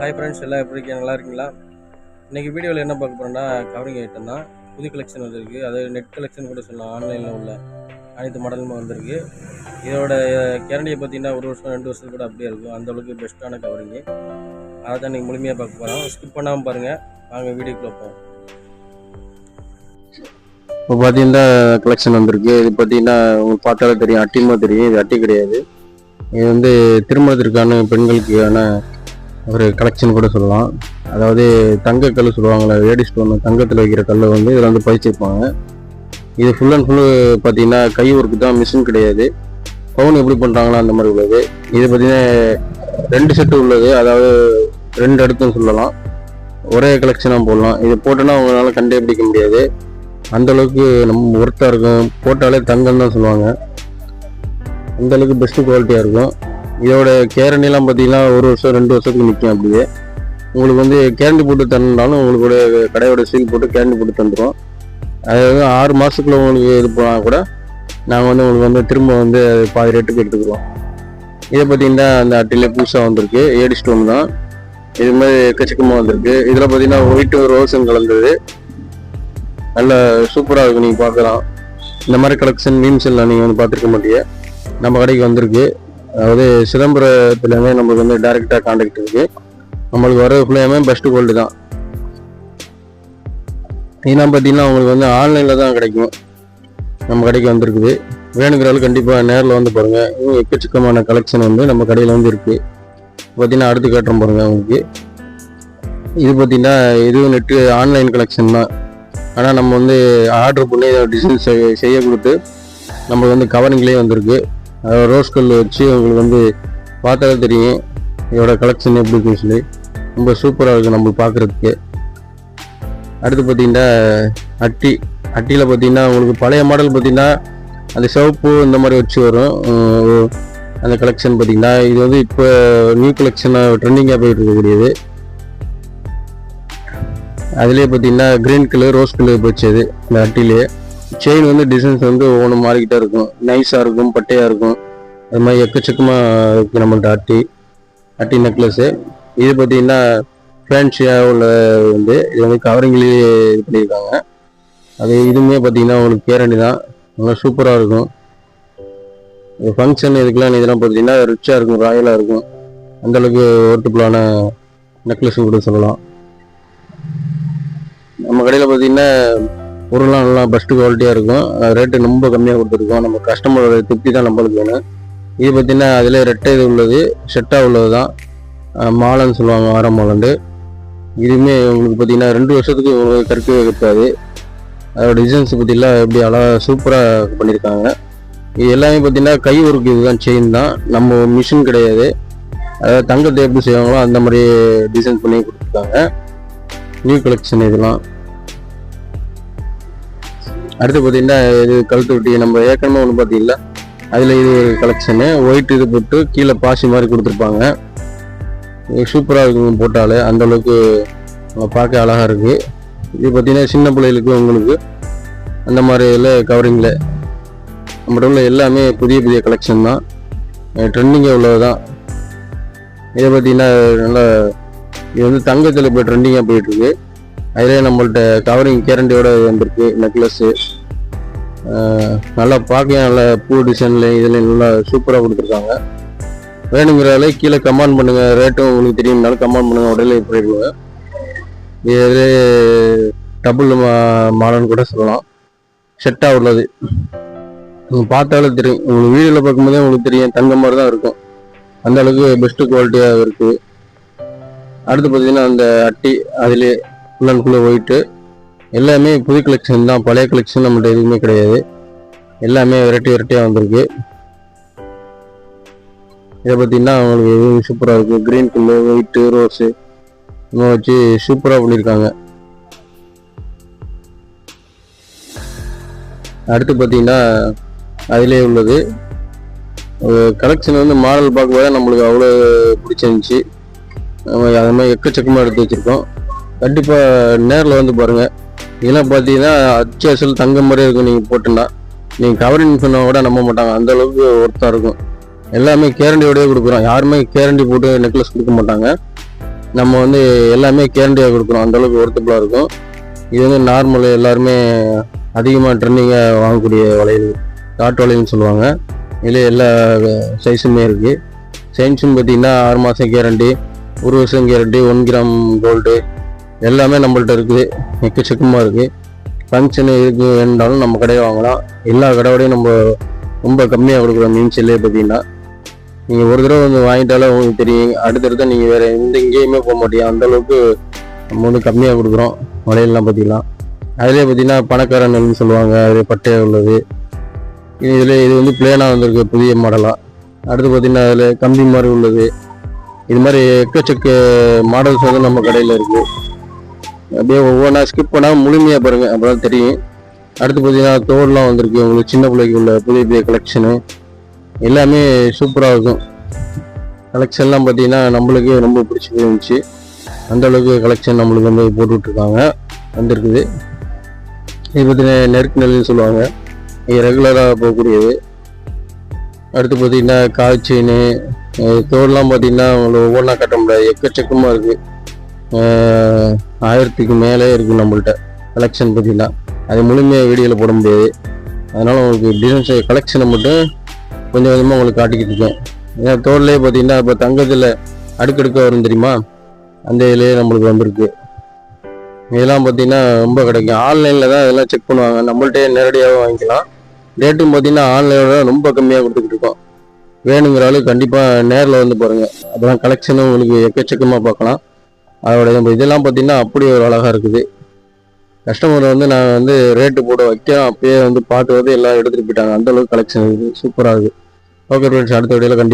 Hi friends எல்லாம் எப்படி இருக்கீங்க? நல்லா இருக்கீங்களா? இன்றைக்கி வீடியோவில் என்ன பார்க்க போகிறேன்னா கவரிங் ஐட்டம் தான். புது கலெக்ஷன் வந்திருக்கு. அது நெட் கலெக்ஷன் கூட சொல்லலாம். ஆன்லைனில் உள்ள அனைத்து மாடலுமே வந்திருக்கு. இதோட கேரண்டியை பார்த்தீங்கன்னா ஒரு வருஷம் ரெண்டு வருஷத்துக்கு கூட அப்படியே இருக்கும். அந்தளவுக்கு பெஸ்ட்டான கவரிங்கு அதை தான் நீங்கள் முழுமையாக பார்க்க போகிறோம் ஸ்கிப் பண்ணாமல் பாருங்கள் வாங்க வீடியோக்குள்ளே போவோம். இப்போ பார்த்தீங்கன்னா கலெக்ஷன் வந்திருக்கு. இது பார்த்தீங்கன்னா உங்களுக்கு பார்த்தாலே தெரியும். அட்டிமா தெரியும். இது அட்டி கிடையாது. இது வந்து திருமணத்திற்கான பெண்களுக்கான ஒரு கலெக்ஷன் கூட சொல்லலாம். அதாவது தங்க கல் சொல்லுவாங்கள்ல லேடி ஸ்டோன் தங்கத்தில் வைக்கிற கல் வந்து இதில் வந்து பதிச்சிருப்பாங்க இது ஃபுல் அண்ட் ஃபுல்லு பார்த்தீங்கன்னா கை ஒர்க்கு தான் மிஷின் கிடையாது. பவுன் எப்படி பண்ணுறாங்களோ அந்த மாதிரி உள்ளது. இது பார்த்தீங்கன்னா ரெண்டு செட்டு உள்ளது. அதாவது ரெண்டு இடத்துன்னு சொல்லலாம். ஒரே கலெக்ஷனாக போடலாம். இது போட்டோன்னா அவங்களால கண்டே பிடிக்க முடியாது அந்தளவுக்கு நம்ம ஒர்த்தாக இருக்கும். போட்டாலே தங்கம் தான் சொல்லுவாங்க. அந்தளவுக்கு பெஸ்ட்டு குவாலிட்டியாக இருக்கும். இதோட கேரண்டிலாம் பார்த்தீங்கன்னா ஒரு வருஷம் ரெண்டு வருஷத்துக்கு நிற்கும் அப்படியே. உங்களுக்கு வந்து கேரண்டி போட்டு தந்தாலும் உங்களுக்கு கடையோட சீல் போட்டு கேரண்டி போட்டு தந்துடும் அதாவது ஆறு மாதத்துக்குள்ள உங்களுக்கு இது போனால் கூட நாங்கள் வந்து உங்களுக்கு வந்து திரும்ப வந்து பாதி ரேட்டுக்கு எடுத்துக்கிறோம் இதை பார்த்தீங்கன்னா அந்த அட்டையில் புதுசாக வந்திருக்கு. ஏடி ஸ்டோன் தான். இது மாதிரி எக்கச்சக்கமாக வந்திருக்கு. இதில் பார்த்தீங்கன்னா ஒயிட் ரோஸும் கலந்தது. நல்ல சூப்பராக இருக்கும் நீங்கள் பார்க்கலாம். இந்த மாதிரி கலெக்ஷன் மீம்ஸ் எல்லாம் நீங்கள் வந்து பார்த்துருக்க மாட்டீங்க நம்ம கடைக்கு வந்திருக்கு. அதாவது சிதம்பரத்துலேயுமே நம்மளுக்கு வந்து டைரெக்டாக காண்டாக்ட் இருக்குது நம்மளுக்கு வர ஃபுல்லாமே பெஸ்ட் கோல்டு தான். இதெல்லாம் பார்த்தீங்கன்னா உங்களுக்கு வந்து ஆன்லைனில் தான் கிடைக்கும். நம்ம கடைக்கு வந்திருக்குது. வேணுங்கிறாலும் கண்டிப்பாக நேரில் வந்து பாருங்கள் இன்னும் எக்கச்சக்கமான கலெக்ஷன் வந்து நம்ம கடையில் வந்து இருக்குது பார்த்தீங்கன்னா அடுத்து காட்டுறோம் பாருங்கள் உங்களுக்கு. இது பார்த்தீங்கன்னா இதுவும் நெட்டு ஆன்லைன் கலெக்ஷன் தான். ஆனால் நம்ம வந்து ஆர்டர் பண்ணி டிசைன் செய்ய கொடுத்து நம்மளுக்கு வந்து கவரிங்லேயே வந்திருக்கு. ரோஸ் கல் வச்சு உங்களுக்கு வந்து பார்த்தாலே தெரியும். இதோட கலெக்ஷன் எப்படி இருக்குன்னு சொல்லி. ரொம்ப சூப்பராக இருக்குது நம்ம பார்க்குறதுக்கு. அடுத்து பார்த்தீங்கன்னா அட்டி. அட்டியில் பார்த்தீங்கன்னா உங்களுக்கு பழைய மாடல் பார்த்தீங்கன்னா அந்த சிவப்பு இந்த மாதிரி வச்சு வரும். அந்த கலெக்ஷன் பார்த்தீங்கன்னா இது வந்து இப்போ நியூ கலெக்ஷனாக ட்ரெண்டிங்காக போயிட்டு இருக்கக்கூடியது. அதுலேயே பார்த்தீங்கன்னா கிரீன் கலர் ரோஸ் கலர் வச்சது இந்த அட்டிலேயே செயின் வந்து டிசைன்ஸ் வந்து ஒவ்வொன்று மாறிக்கிட்டே இருக்கும். நைஸாக இருக்கும் பட்டையாக இருக்கும். அது மாதிரி எக்கச்சக்கமாக இருக்குது நம்மள்ட்ட அட்டி அட்டி நெக்லஸ்ஸு இது பார்த்தீங்கன்னா ஃபேன்சியாக உள்ள வந்து இது வந்து கவரிங்லேயே இது பண்ணியிருக்காங்க அது இதுவுமே பார்த்தீங்கன்னா உங்களுக்கு கேரண்டி தான் நல்லா சூப்பராக இருக்கும். இது ஃபங்க்ஷன் இதுக்கெல்லாம் இதெல்லாம் பார்த்தீங்கன்னா ரிச்சாக இருக்கும் ராயலாக இருக்கும். அந்தளவுக்கு ஒர்த்துபுளான நெக்லஸ் கூட சொல்லலாம். நம்ம கடையில் பார்த்தீங்கன்னா பொருள்லாம் நல்லா பெஸ்ட் குவாலிட்டியாக இருக்கும். ரேட்டு ரொம்ப கம்மியாக கொடுத்துருக்கோம். நம்ம கஸ்டமரோட திருப்தி தான் நம்மளுக்கு வேணும். இது பார்த்திங்கன்னா அதில் ரெட்டை இது உள்ளது செட்டாக உள்ளது தான். மாலன்னு மாலைன்னு சொல்லுவாங்க ஆரம் மாலண்டு. இதுவுமே உங்களுக்கு பார்த்தீங்கன்னா ரெண்டு வருஷத்துக்கு உங்களுக்கு கற்கவே இருக்காது. அதோட டிசைன்ஸ் பற்றிலாம் எப்படி அழகாக சூப்பராக பண்ணியிருக்காங்க இது எல்லாமே பார்த்தீங்கன்னா கை ஒர்க் இதுதான் செயின் தான். நம்ம மிஷின் கிடையாது. அதாவது தங்கத்தை எப்படி செய்வாங்களோ அந்த மாதிரி டிசைன் பண்ணி கொடுத்துருக்காங்க. நியூ கலெக்ஷன் இதெல்லாம். அடுத்து பார்த்தீங்கன்னா இது கழுத்து வெட்டி நம்ம ஏற்கனவே ஒன்று பார்த்தீங்களா அதில் இது கலெக்ஷனு ஒயிட் இது போட்டு கீழே பாசி மாதிரி கொடுத்துருப்பாங்க. சூப்பராக இருக்கும் போட்டாலே. அந்தளவுக்கு பார்க்க அழகாக இருக்குது இது பார்த்தீங்கன்னா சின்ன பிள்ளைகளுக்கு உங்களுக்கு அந்த மாதிரியில் கவரிங்கில் நம்மகிட்ட உள்ள எல்லாமே புதிய புதிய கலெக்ஷன் தான். ட்ரெண்டிங்காக உள்ளது தான். இதை பார்த்தீங்கன்னா நல்லா இது வந்து தங்கத்தில் இப்போ ட்ரெண்டிங்காக போயிட்டுருக்கு அதிலே நம்மள்ட்ட கவரிங் கேரண்டியோட வந்திருக்கு நெக்லஸ்ஸு நல்லா பார்க்க நல்ல பூ டிசைனில் இதில் நல்லா சூப்பராக கொடுத்துருக்காங்க. வேணுங்கிறாலே கீழே கமெண்ட் பண்ணுங்கள் ரேட்டும் உங்களுக்கு தெரியும்னாலும் கமெண்ட் பண்ணுங்கள் உடனே போயிடுவாங்க இது டபுள் மாடல்னு கூட சொல்லலாம். செட்டாக உள்ளது. நீங்கள் பார்த்தாலே தெரியும். உங்களுக்கு வீடியோவில் பார்க்கும்போதே உங்களுக்கு தெரியும். தங்க மாதிரி தான் இருக்கும். அந்த அளவுக்கு பெஸ்ட்டு குவாலிட்டியாக இருக்குது அடுத்து பார்த்தீங்கன்னா அந்த அட்டி அதிலே ஃபுல் அண்ட் ஃபுல்லாக ஒயிட்டு எல்லாமே புது கலெக்ஷன் தான் பழைய கலெக்ஷன் நம்மள்ட்ட எதுவுமே கிடையாது. எல்லாமே வெரைட்டி வெரைட்டியாக வந்திருக்கு. இதை பார்த்தீங்கன்னா அவங்களுக்கு எதுவும் சூப்பராக இருக்குது க்ரீன் கல்லு ஒயிட்டு ரோஸு இன்னும் வச்சு சூப்பராக பண்ணியிருக்காங்க. அடுத்து பார்த்தீங்கன்னா அதிலே உள்ளது கலெக்ஷன் வந்து மாடல் பார்க்கும்போது நம்மளுக்கு அவ்வளோ பிடிச்சிருந்துச்சி. நம்ம அது மாதிரி எக்கச்சக்கமாக எடுத்து வச்சுருக்கோம். கண்டிப்பாக நேரில் வந்து பாருங்கள் இதெல்லாம் பார்த்தீங்கன்னா அச்சு அசல் தங்கம் மாதிரி இருக்கும் நீங்கள் போட்டுன்னா நீங்கள் கவரிங் சொன்னால் கூட நம்ப மாட்டாங்க. அந்த அளவுக்கு ஒர்த்தாக இருக்கும். எல்லாமே கேரண்டியோடய கொடுக்குறோம். யாருமே கேரண்டி போட்டு நெக்லஸ் கொடுக்க மாட்டாங்க. நம்ம வந்து எல்லாமே கேரண்டியாக கொடுக்குறோம். அந்தளவுக்கு ஒர்த்தபுளாக இருக்கும். இது வந்து நார்மல் எல்லாருமே அதிகமாக ட்ரெண்டிங்காக வாங்கக்கூடிய வளையல். காட்டு வளையல்னு சொல்லுவாங்க. இதில் எல்லா சைஸுமே இருக்குது சைன்ஸும் பார்த்தீங்கன்னா ஆறு மாதம் கேரண்டி ஒரு வருஷம் கேரண்டி ஒன் கிராம் கோல்டு எல்லாமே நம்மள்ட்ட இருக்குது. எக்கச்சக்கமாக இருக்குது ஃபங்க்ஷனு இருக்கு வேணுனாலும் நம்ம கடையை வாங்கலாம். எல்லா கடையோடையும் நம்ம ரொம்ப கம்மியாக கொடுக்குறோம் மீன் செல்லே பார்த்தீங்கன்னா நீங்கள் ஒரு தடவை வந்து வாங்கிட்டாலே உங்களுக்கு தெரியும். அடுத்தடுத்த நீங்கள் வேறு எந்த எங்கேயுமே போக மாட்டீங்க. அந்தளவுக்கு நம்ம வந்து கம்மியாக கொடுக்குறோம். வளையல்லாம் பார்த்தீங்கன்னா. அதிலே பார்த்தீங்கன்னா பணக்கார நெல்னு சொல்லுவாங்க. அதிலே பட்டையாக உள்ளது. இதில் இது வந்து பிளேனாக வந்திருக்கு புதிய மாடலாக அடுத்து பார்த்தீங்கன்னா அதில் கம்பி மாதிரி உள்ளது. இது மாதிரி எக்கச்சக்க மாடல்ஸ் வந்து நம்ம கடையில் இருக்குது அப்படியே ஒவ்வொன்றா ஸ்கிப் பண்ணாமல் முழுமையாக பாருங்கள் அப்போ தான் தெரியும். அடுத்து பார்த்தீங்கன்னா தோடெலாம் வந்திருக்கு. உங்களுக்கு சின்ன பிள்ளைக்கு உள்ள புதிய புதிய கலெக்ஷனு எல்லாமே சூப்பராக இருக்கும். கலெக்ஷன்லாம் பார்த்தீங்கன்னா நம்மளுக்கே ரொம்ப பிடிச்சி போயிருந்துச்சு. அந்த அளவுக்கு கலெக்ஷன் நம்மளுக்கு வந்து போட்டுட்ருக்காங்க வந்திருக்குது. இது பார்த்தீங்கன்னா நெருக்கு நெல்லுன்னு சொல்லுவாங்க. இது ரெகுலராக போகக்கூடியது. அடுத்து பார்த்தீங்கன்னா காய்ச்சின்னு தோடெலாம் பார்த்தீங்கன்னா உங்களுக்கு ஒவ்வொன்றா கட்ட முடியாது. எக்கச்சக்கமாக இருக்குது ஆயிரத்துக்கு மேலே இருக்குது நம்மள்கிட்ட கலெக்ஷன் பார்த்திங்கன்னா அது முழுமையாக வீடியோவில் போட முடியாது. அதனால் உங்களுக்கு டிசைன்ஸ் கலெக்ஷனை மட்டும் கொஞ்சம் கொஞ்சமாக உங்களுக்கு காட்டிக்கிட்டு இருக்கேன். ஏன்னா தோல்லையே பார்த்தீங்கன்னா இப்போ தங்கத்தில் அடுக்கடுக்க வரும் தெரியுமா? அந்த இதிலே நம்மளுக்கு வந்திருக்கு. இதெல்லாம் பார்த்தீங்கன்னா ரொம்ப கிடைக்கும். ஆன்லைனில் தான் இதெல்லாம் செக் பண்ணுவாங்க. நம்மள்ட்டே நேரடியாக வாங்கிக்கலாம். ரேட்டும் பார்த்தீங்கன்னா ஆன்லைனோட ரொம்ப கம்மியாக கொடுத்துக்கிட்டு இருக்கோம். வேணுங்கிற ஆளு கண்டிப்பாக நேரில் வந்து பாருங்கள் அப்புறம் கலெக்ஷனும் உங்களுக்கு எக்கச்சக்கமாக பார்க்கலாம். அதோட இந்த இதெல்லாம் பார்த்தீங்கன்னா அப்படி ஒரு அழகாக இருக்குது. கஸ்டமர் வந்து நான் வந்து ரேட்டு போட வைக்க அப்பயே வந்து பாட்டு வந்து எல்லாம் எடுத்துகிட்டு போயிட்டாங்க அந்தளவுக்கு கலெக்ஷன் இருக்குது. சூப்பராக இருக்குது. ஓகே ஃப்ரெண்ட்ஸ் அடுத்த வீடியோவில் கண்டிப்பாக